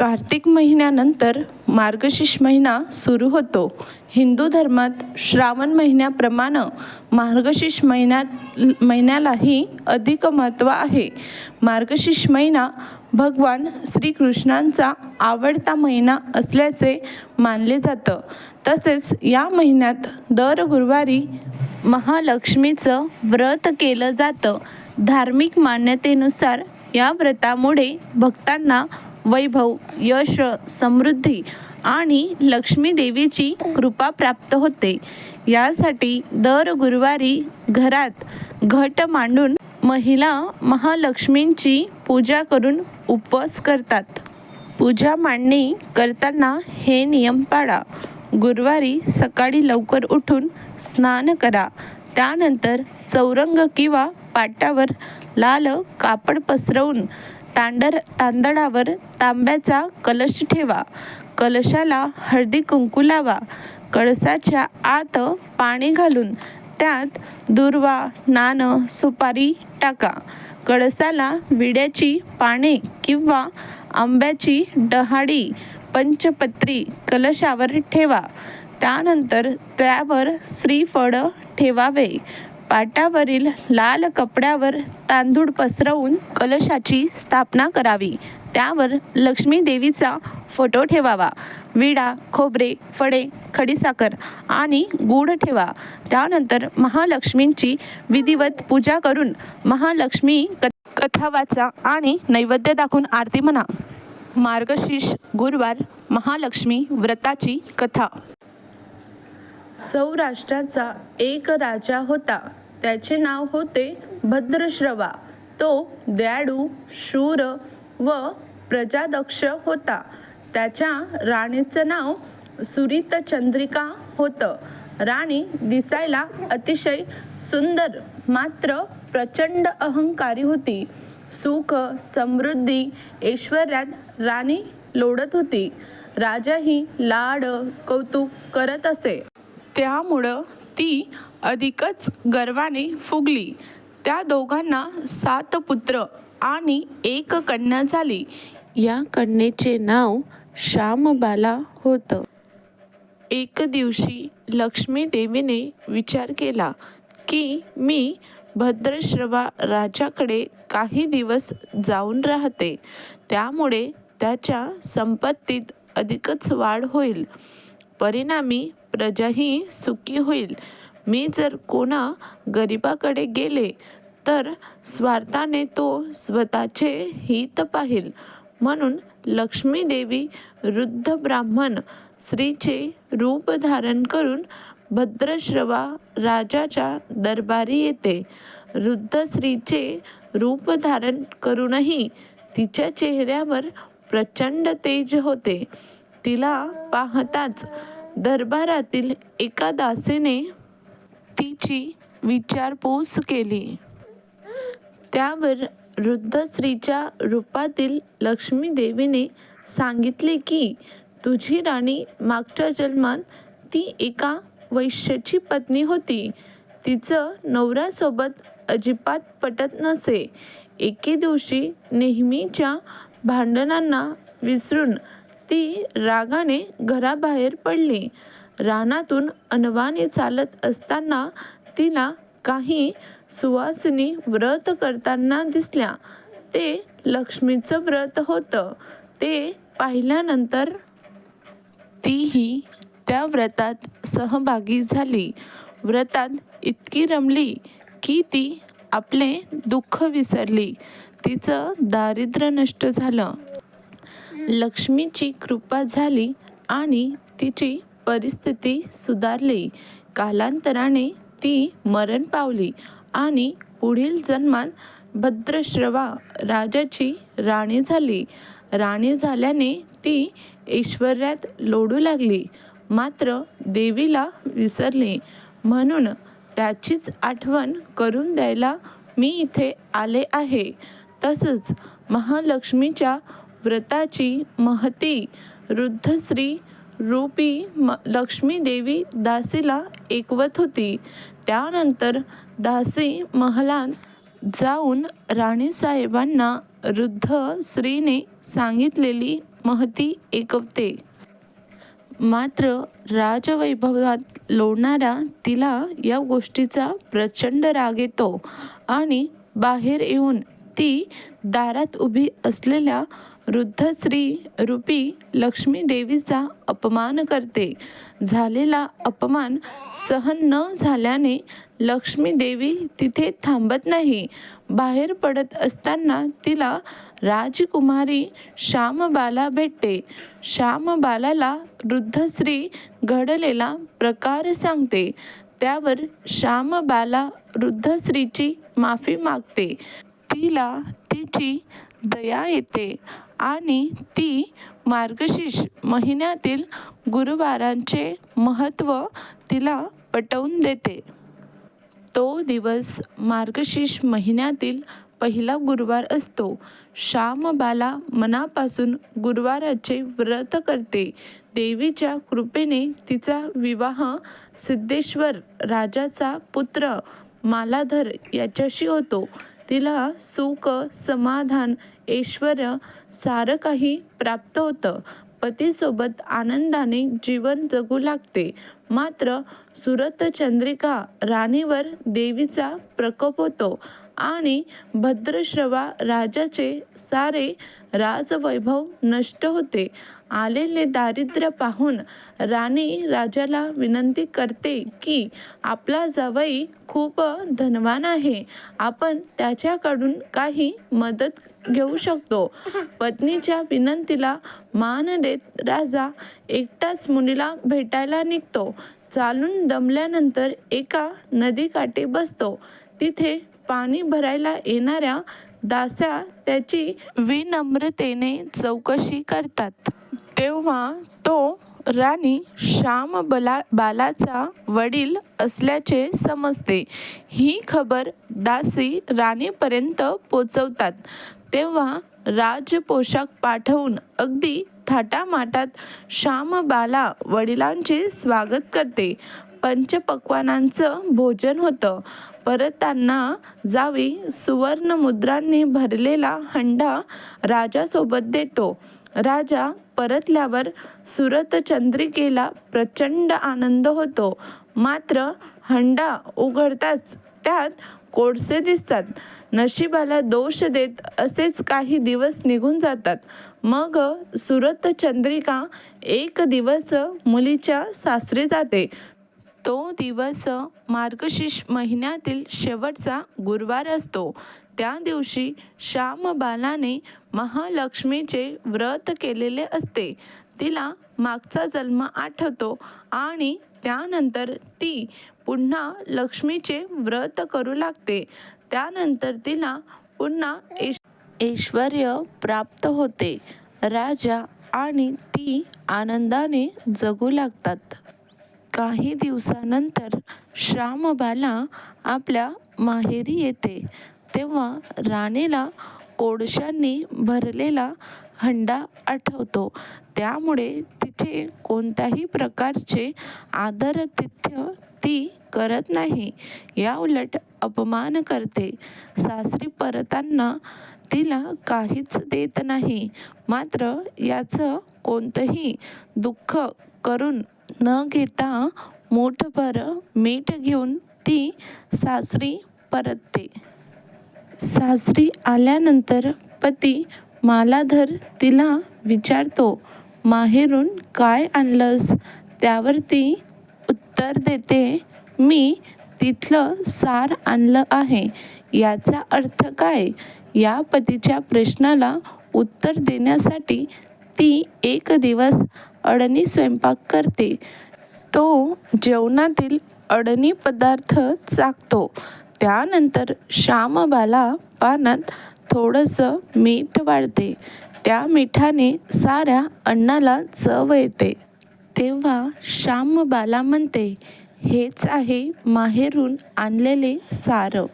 कार्तिक महिन्यानंतर मार्गशीर्ष महिना सुरू होतो. हिंदू धर्मात श्रावण महिन्याप्रमाणे मार्गशीर्ष महिन्यात महिन्यालाही अधिक महत्त्व आहे. मार्गशीर्ष महिना भगवान श्रीकृष्णांचा आवडता महिना असल्याचे मानले जातं. तसेच या महिन्यात दर गुरुवारी महालक्ष्मीचं व्रत केलं जातं. धार्मिक मान्यतेनुसार या व्रतामुळे भक्तांना वैभव यश समृद्धी आणि लक्ष्मी देवीची कृपा प्राप्त होते. यासाठी दर गुरुवारी घरात घट मांडून महिला महालक्ष्मींची पूजा करून उपवास करतात. पूजा मांडणी करताना हे नियम पाळा. गुरुवारी सकाळी लवकर उठून स्नान करा. त्यानंतर चौरंग किंवा पाटावर लाल कापड पसरवून तांडर तांदळावर तांब्याचा कलश ठेवा. कलशाला हळदी कुंकू लावा. कळसाच्या आत पाणी घालून त्यात दुर्वा नाणं सुपारी टाका. कळसाला विड्याची पाने किंवा आंब्याची डहाडी पंचपत्री कलशावर ठेवा. त्यानंतर त्यावर श्रीफळ ठेवावे. पाटावरील लाल कपड्यावर तांदूळ पसरवून कलशाची स्थापना करावी. त्यावर लक्ष्मी देवीचा फोटो ठेवावा. विडा खोबरे फळे खडीसाखर आणि गूळ ठेवा. त्यानंतर महालक्ष्मींची विधिवत पूजा करून महालक्ष्मी क कथा वाचा आणि नैवेद्य दाखवून आरती म्हणा. मार्गशीर्ष गुरुवार महालक्ष्मी व्रताची कथा. सौराष्ट्राचा एक राजा होता. त्याचे नाव होते भद्रश्रवा. तो दयाळू शूर व प्रजादक्ष होता. त्याच्या राणीचं नाव सुरितचंद्रिका होतं. राणी दिसायला अतिशय सुंदर मात्र प्रचंड अहंकारी होती. सुख समृद्धी ऐश्वर्यात राणी लोडत होती. राजाही लाड कौतुक करत असे. त्यामुळं ती अधिकच गर्वाने फुगली. त्या दोघांना सात पुत्र आणि एक कन्या झाली. या कन्येचे नाव श्यामबाला होतं. एक दिवशी लक्ष्मी देवीने विचार केला की मी भद्रश्रवा राजाकडे काही दिवस जाऊन राहते. त्यामुळे त्याच्या संपत्तीत अधिकच वाढ होईल. परिणामी प्रजाही सुखी होईल. मी जर कोणा गरिबाकडे गेले तर स्वार्थाने तो स्वतःचे हित पाहिल. म्हणून लक्ष्मी देवी वृद्ध ब्राह्मण स्त्रीचे रूप धारण करून भद्रश्रवा राजाच्या दरबारी येते. वृद्ध स्त्रीचे रूप धारण करूनही तिच्या चेहऱ्यावर प्रचंड तेज होते. तिला पाहताच दरबारातील एका दासीने तिची विचारपूस केली. त्यावर वृद्ध स्त्रीच्या रूपातील लक्ष्मी देवीने सांगितले की तुझी राणी मागच्या जन्मात ती एका वैश्याची पत्नी होती. तिचं नवऱ्यासोबत अजिबात पटत नसे. एके दिवशी नेहमीच्या भांडणांना विसरून ती रागाने घराबाहेर पडली. रानातून अनवाणी चालत असताना तिला काही सुवासिनी व्रत करताना दिसल्या. ते लक्ष्मीचं व्रत होतं. ते पाहिल्यानंतर तीही त्या व्रतात सहभागी झाली. व्रतात इतकी रमली की ती आपले दुःख विसरली. तिचं दारिद्र्य नष्ट झालं. लक्ष्मीची कृपा झाली आणि तिची परिस्थिती सुधारली. कालांतराने ती मरण पावली आणि पुढील जन्मात भद्रश्रवा राजाची राणी झाली. राणी झाल्याने ती ऐश्वर्यात लोडू लागली मात्र देवीला विसरली. म्हणून त्याचीच आठवण करून द्यायला मी इथे आले आहे. तसंच महालक्ष्मीच्या व्रताची महती वृद्धश्री रूपी म लक्ष्मी देवी दासीला एकवत होती. त्यानंतर दासी महलात जाऊन राणीसाहेबांना वृद्ध स्त्रीने सांगितलेली महती एकवते मात्र राजवैभवात लोळणाऱ्या तिला या गोष्टीचा प्रचंड राग येतो आणि बाहेर येऊन ती दारात उभी असलेल्या वृद्ध स्त्री रूपी लक्ष्मी देवीचा अपमान करते. झालेला अपमान सहन न झाल्याने लक्ष्मी देवी तिथे थांबत नाही. बाहेर पडत असताना तिला राजकुमारी श्यामबाला भेटते. श्यामबालाला वृद्ध स्त्री घडलेला प्रकार सांगते. त्यावर श्यामबाला वृद्ध स्त्रीची माफी मागते. तिला तिची दया येते. आणि ती मार्गशीर्ष महिन्यातील गुरुवारांचे महत्त्व तिला पटवून देते. तो दिवस मार्गशीर्ष महिन्यातील पहिला गुरुवार असतो. श्यामबाला मनापासून गुरुवाराचे व्रत करते. देवीच्या कृपेने तिचा विवाह सिद्धेश्वर राजाचा पुत्र मालाधर याच्याशी होतो. तिला सुख समाधान ऐश्वर सारं काही प्राप्त होतं. पतीसोबत आनंदाने जीवन जगू लागते. मात्र सुरत चंद्रिका राणीवर देवीचा प्रकोप होतो आणि भद्रश्रवा राजाचे सारे राजवैभव नष्ट होते. आलेले दारिद्र्य पाहून राणी राजाला विनंती करते की आपला जावई खूप धनवान आहे. आपण त्याच्याकडून काही मदत घेऊ शकतो. पत्नीच्या विनंतीला मान देत राजा एकटाच मुनीला भेटायला निघतो. चालून दमल्यानंतर एका नदीकाठी बसतो. तिथे पाणी भरायला येणाऱ्या दास्या त्याची विनम्रतेने चौकशी करतात. तेव्हा तो राणी श्याम बला बालाचा वडील असल्याचे समजते. ही खबर दासी राणीपर्यंत पोचवतात. तेव्हा राजपोशाख पाठवून अगदी थाटामाटात श्यामबाला वडिलांचे स्वागत करते. पंचपक्वानांचं भोजन होतं. परताना जावी सुवर्ण मुद्रांनी भरलेला हंडा राजासोबत देतो. राजा परतल्यावर सुरत चंद्रिकेला प्रचंड आनंद होतो. मात्र हंडा उघडताच त्यात कोळसे दिसतात. नशिबाला दोष देत असेच काही दिवस निघून जातात. मग सुरत चंद्रिका एक दिवस मुलीच्या सासरी जाते. तो दिवस मार्गशीर्ष महिन्यातील शेवटचा गुरुवार असतो. त्या दिवशी श्यामबालाने महालक्ष्मीचे व्रत केलेले असते. तिला मागचा जन्म आठवतो आणि त्यानंतर ती पुन्हा लक्ष्मीचे व्रत करू लागते. त्यानंतर तिला पुन्हा ऐश्वर प्राप्त होते. राजा आणि ती आनंदाने जगू लागतात. काही दिवसानंतर श्यामबाला आपल्या माहेरी येते. तेव्हा राणीला कोळशांनी भरलेला हंडा आठवतो. त्यामुळे तिचे कोणत्याही प्रकारचे आदरातिथ्य ती करत नाही. या उलट अपमान करते. सासरी परताना तिला काहीच देत नाही. मात्र याचं कोणतंही दुःख करून न घेता मूठभर मीठ घेऊन ती सासरी परतते. सासरी आल्यानंतर पती मालाधर तिला विचारतो माहेरून काय आणलंस? त्यावर ती उत्तर देते मी तिथलं सार आणलं आहे. याचा अर्थ काय या पतीच्या प्रश्नाला उत्तर देण्यासाठी ती एक दिवस अडणी स्वयंपाक करते. तो जेवणातील अडणी पदार्थ चाकतो. त्यानंतर श्यामबाला पानात थोडंसं मीठ वाढते. त्या मिठाने साऱ्या अन्नाला चव येते. तेव्हा श्यामबाला म्हणते हेच आहे माहेरून आणलेले सारं.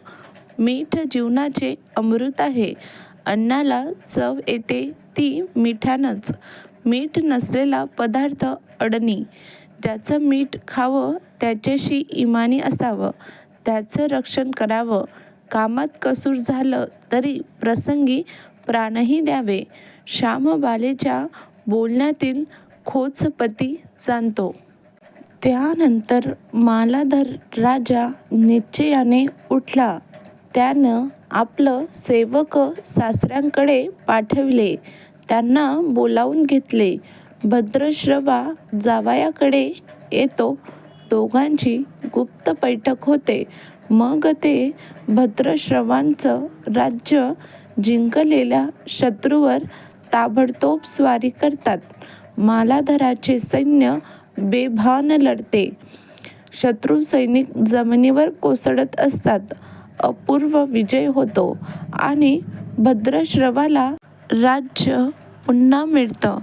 मीठ जीवनाचे अमृत आहे. अन्नाला चव येते ती मिठानंच. मीठ नसलेला पदार्थ अडणी. ज्याचं मीठ खावं त्याच्याशी इमानी असावं. त्याचं रक्षण करावं. कामात कसूर झालं तरी प्रसंगी प्राणही द्यावे. श्यामबालेच्या बोलण्यातील खोचपती जाणतो. त्यानंतर मालाधर राजा निश्चयाने उठला. त्यानं आपलं सेवक सासऱ्यांकडे पाठविले. त्यांना बोलावून घेतले. भद्रश्रवा जावयाकडे येतो. दोघांची गुप्त बैठक होते. मग ते भद्रश्रवांचं राज्य जिंकलेल्या शत्रूवर ताबडतोब स्वारी करतात. मालाधराचे सैन्य बेभान लढते. शत्रू सैनिक जमिनीवर कोसळत असतात. अपूर्व विजय होतो आणि भद्रश्रवाला राज्य पुन्हा मिळतं.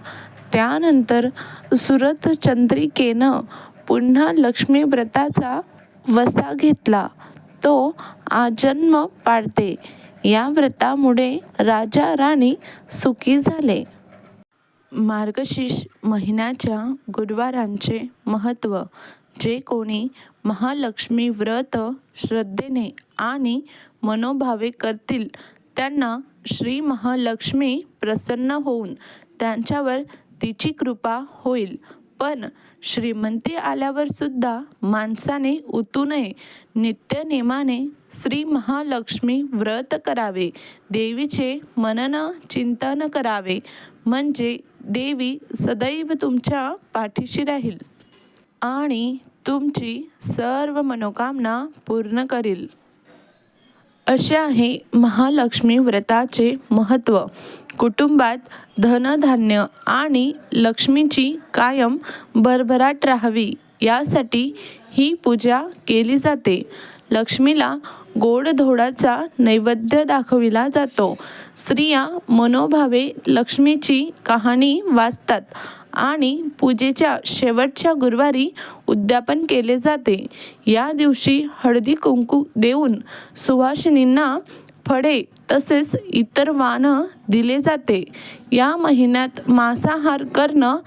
त्यानंतर सुरतचंद्रिकेनं पुन्हा लक्ष्मी व्रताचा वसा घेतला. तो आजन्म पाळते या व्रतामुळे राजा राणी सुखी झाले. मार्गशीर्ष महिन्याच्या गुरुवारांचे महत्त्व. जे कोणी महालक्ष्मी व्रत श्रद्धेने आणि मनोभावे करतील त्यांना श्री महालक्ष्मी प्रसन्न होऊन त्यांच्यावर तिची कृपा होईल. पण श्रीमंती आल्यावर सुद्धा माणसाने उतू नये. नित्यनेमाने श्री महालक्ष्मी व्रत करावे. देवीचे मनन चिंतन करावे. म्हणजे देवी सदैव तुमच्या पाठीशी राहील आणि तुमची सर्व मनोकामना पूर्ण करील. असे आहे महालक्ष्मी व्रताचे महत्त्व. कुटुंबात धनधान्य आणि लक्ष्मीची कायम भरभराट राहावी यासाठी ही पूजा केली जाते. लक्ष्मीला गोडधोडाचा नैवेद्य दाखविला जातो. स्त्रिया मनोभावे लक्ष्मीची कहाणी वाचतात. आणि पूजेच्या शेवटच्या गुरुवारी उद्यापन केले जाते. या दिवशी हळदी कुंकू देऊन सुवासिनींना फळे तसेच इतर वाणं दिले जाते. या महिन्यात मांसाहार करणं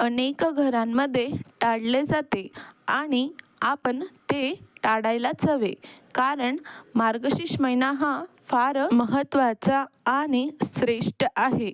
अनेक घरांमध्ये टाळले जाते आणि आपण ते टाळायलाच हवे. कारण मार्गशीर्ष महिना हा फार महत्त्वाचा आणि श्रेष्ठ आहे.